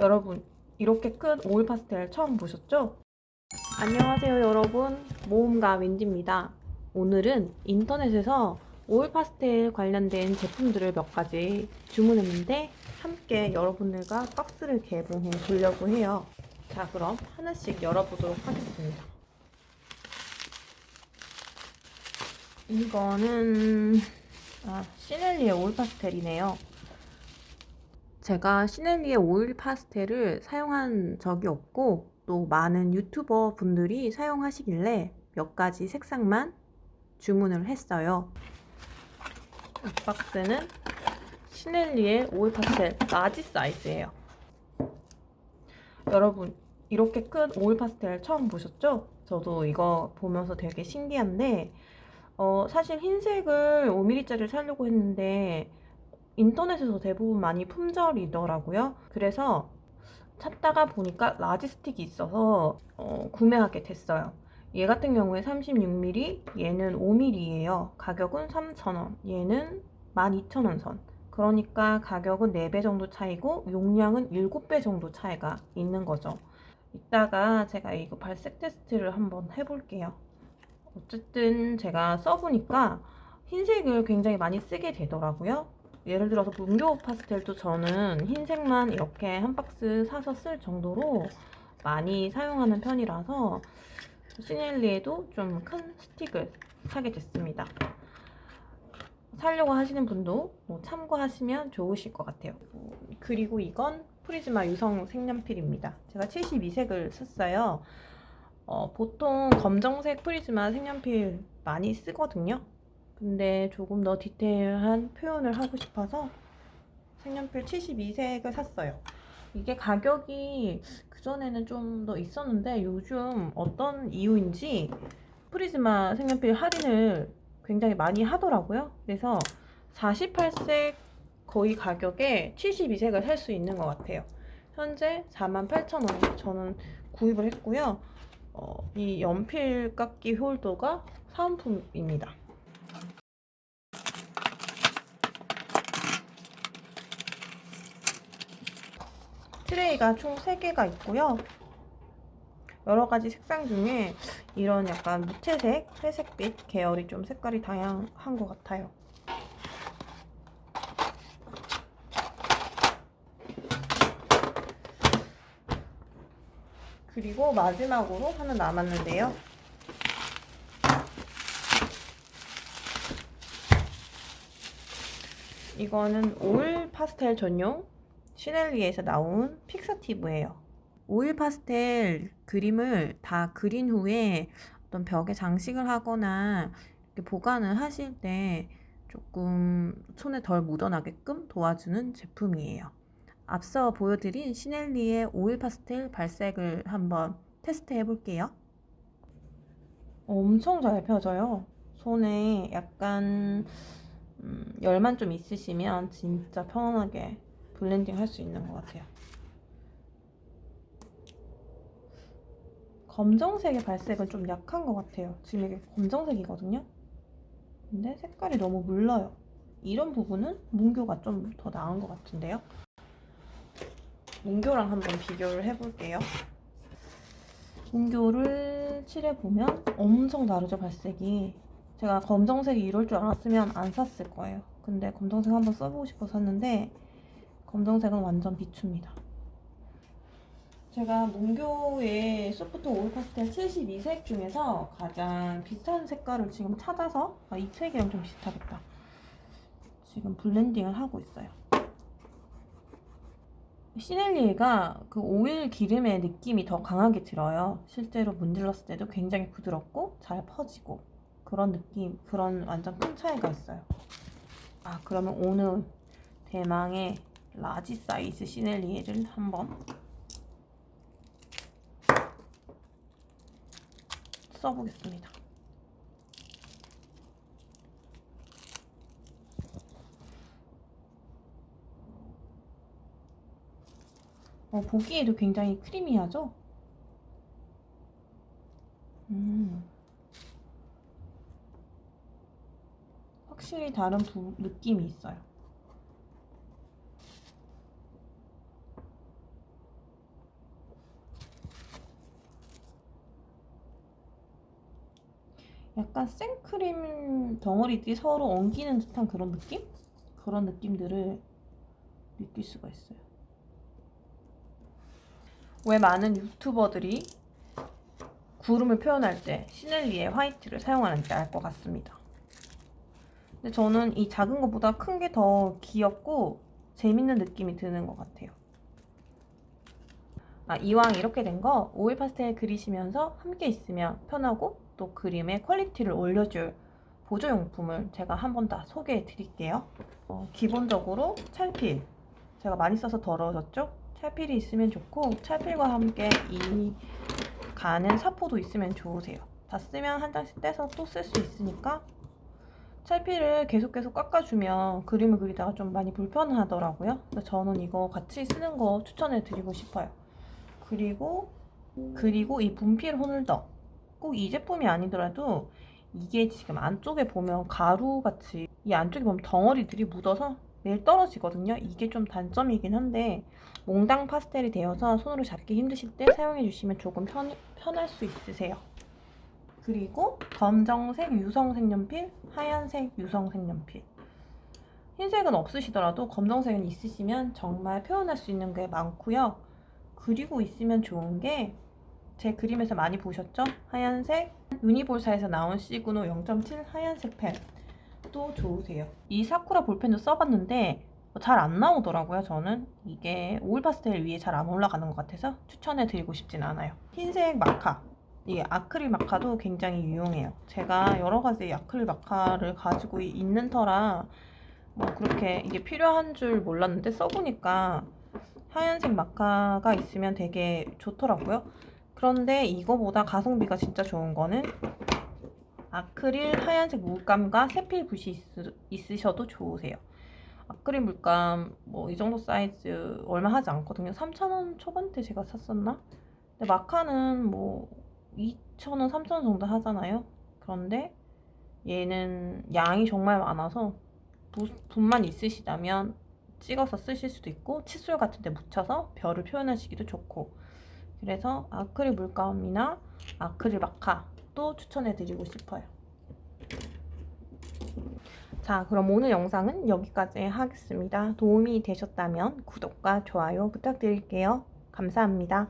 여러분 이렇게 큰 오일 파스텔 처음 보셨죠? 안녕하세요 여러분. 모험가 윈디입니다. 오늘은 인터넷에서 오일 파스텔 관련된 제품들을 몇 가지 주문했는데 함께 여러분들과 박스를 개봉해 보려고 해요. 자 그럼 하나씩 열어보도록 하겠습니다. 이거는 아, 시넬리의 오일 파스텔이네요 제가 시넬리의 오일 파스텔을 사용한 적이 없고 또 많은 유튜버 분들이 사용하시길래 몇 가지 색상만 주문을 했어요. 이 박스는 시넬리의 오일 파스텔 라지 사이즈예요. 여러분 이렇게 큰 오일 파스텔 처음 보셨죠? 저도 이거 보면서 되게 신기한데 어, 사실 흰색을 5mm짜리를 사려고 했는데 인터넷에서 대부분 많이 품절이더라고요. 그래서 찾다가 보니까 라지 스틱이 있어서 어, 구매하게 됐어요. 얘 같은 경우에 36mm, 얘는 5mm예요. 가격은 3,000원, 얘는 12,000원 선. 그러니까 가격은 4배 정도 차이고 용량은 7배 정도 차이가 있는 거죠. 이따가 제가 이거 발색 테스트를 한번 해볼게요. 어쨌든 제가 써보니까 흰색을 굉장히 많이 쓰게 되더라고요. 예를 들어서 문교 파스텔도 저는 흰색만 이렇게 한 박스 사서 쓸 정도로 많이 사용하는 편이라서 시넬리에도 좀 큰 스틱을 사게 됐습니다. 사려고 하시는 분도 뭐 참고하시면 좋으실 것 같아요. 그리고 이건 프리즈마 유성 색연필입니다. 제가 72색을 썼어요. 어, 보통 검정색 프리즈마 색연필 많이 쓰거든요. 근데 조금 더 디테일한 표현을 하고 싶어서 색연필 72색을 샀어요. 이게 가격이 그전에는 좀 더 있었는데 요즘 어떤 이유인지 프리즈마 색연필 할인을 굉장히 많이 하더라고요. 그래서 48색 거의 가격에 72색을 살 수 있는 것 같아요. 현재 48,000원 저는 구입을 했고요. 어, 이 연필 깎기 홀더가 사은품입니다. 트레이가 총 3개가 있고요. 여러 가지 색상 중에 이런 약간 무채색, 회색빛 계열이 좀 색깔이 다양한 것 같아요. 그리고 마지막으로 하나 남았는데요. 이거는 오일 파스텔 전용 시넬리에서 나온 픽서티브예요. 오일 파스텔 그림을 다 그린 후에 어떤 벽에 장식을 하거나 이렇게 보관을 하실 때 조금 손에 덜 묻어나게끔 도와주는 제품이에요. 앞서 보여드린 시넬리의 오일 파스텔 발색을 한번 테스트 해 볼게요. 엄청 잘 펴져요. 손에 약간 음, 열만 좀 있으시면 진짜 편안하게 블렌딩 할 수 있는 것 같아요. 검정색의 발색은 좀 약한 것 같아요. 지금 이게 검정색이거든요. 근데 색깔이 너무 물러요. 이런 부분은 문교가 좀 더 나은 것 같은데요. 문교랑 한번 비교를 해볼게요. 문교를 칠해보면 엄청 다르죠, 발색이. 제가 검정색이 이럴 줄 알았으면 안 샀을 거예요. 근데 검정색 한번 써보고 싶어서 샀는데 검정색은 완전 비춥니다. 제가 문교의 소프트 오일 파스텔 72색 중에서 가장 비슷한 색깔을 지금 찾아서 아, 이 색이랑 좀 비슷하겠다. 지금 블렌딩을 하고 있어요. 시넬리가 그 오일 기름의 느낌이 더 강하게 들어요. 실제로 문질렀을 때도 굉장히 부드럽고 잘 퍼지고 그런 느낌, 그런 완전 큰 차이가 있어요. 아, 그러면 오늘 대망의 라지 사이즈 시넬리에를 한번 써보겠습니다. 어, 보기에도 굉장히 크리미하죠? 확실히 다른 부, 느낌이 있어요. 약간 생크림 덩어리들이 서로 엉기는 듯한 그런 느낌? 그런 느낌들을 느낄 수가 있어요. 왜 많은 유튜버들이 구름을 표현할 때 시넬리의 화이트를 사용하는지 알 것 같습니다. 근데 저는 이 작은 것보다 큰 게 더 귀엽고 재밌는 느낌이 드는 것 같아요. 아, 이왕 이렇게 된 거 오일 파스텔 그리시면서 함께 있으면 편하고 또 그림의 퀄리티를 올려줄 보조용품을 제가 한번다 소개해 드릴게요. 어, 기본적으로 찰필. 제가 많이 써서 더러워졌죠? 찰필이 있으면 좋고 찰필과 함께 이 가는 사포도 있으면 좋으세요. 다 쓰면 한 장씩 떼서 또 쓸 수 있으니까 찰필을 계속 계속 깎아주면 그림을 그리다가 좀 많이 불편하더라고요. 그래서 저는 이거 같이 쓰는 거 추천해 드리고 싶어요. 그리고 그리고 이 분필 홀더 꼭 이 제품이 아니더라도 이게 지금 안쪽에 보면 가루 같이 이 안쪽에 보면 덩어리들이 묻어서 매일 떨어지거든요. 이게 좀 단점이긴 한데 몽당 파스텔이 되어서 손으로 잡기 힘드실 때 사용해 주시면 조금 편, 편할 수 있으세요. 그리고 검정색 유성 색 연필, 하얀색 유성 색 연필. 흰색은 없으시더라도 검정색은 있으시면 정말 표현할 수 있는 게 많고요. 그리고 있으면 좋은 게 제 그림에서 많이 보셨죠? 하얀색 유니볼사에서 나온 시그노 0.7 하얀색 펜도 좋으세요. 이 사쿠라 볼펜도 써봤는데 잘 안 나오더라고요. 저는 이게 오일 파스텔 위에 잘 안 올라가는 것 같아서 추천해 드리고 싶진 않아요. 흰색 마카 이게 아크릴 마카도 굉장히 유용해요. 제가 여러 가지 아크릴 마카를 가지고 있는 터라 뭐 그렇게 이게 필요한 줄 몰랐는데 써보니까 하얀색 마카가 있으면 되게 좋더라고요. 그런데 이거보다 가성비가 진짜 좋은 거는 아크릴 하얀색 물감과 세필 붓이 있, 있으셔도 좋으세요. 아크릴 물감 뭐 이 정도 사이즈 얼마 하지 않거든요. 3,000원 초반대 제가 샀었나? 근데 마카는 뭐 2,000원, 3,000원 정도 하잖아요. 그런데 얘는 양이 정말 많아서 붓- 붓만 있으시다면 찍어서 쓰실 수도 있고 칫솔 같은 데 묻혀서 별을 표현하시기도 좋고 그래서 아크릴 물감이나 아크릴 마카도 추천해 드리고 싶어요. 자, 그럼 오늘 영상은 여기까지 하겠습니다. 도움이 되셨다면 구독과 좋아요 부탁드릴게요. 감사합니다.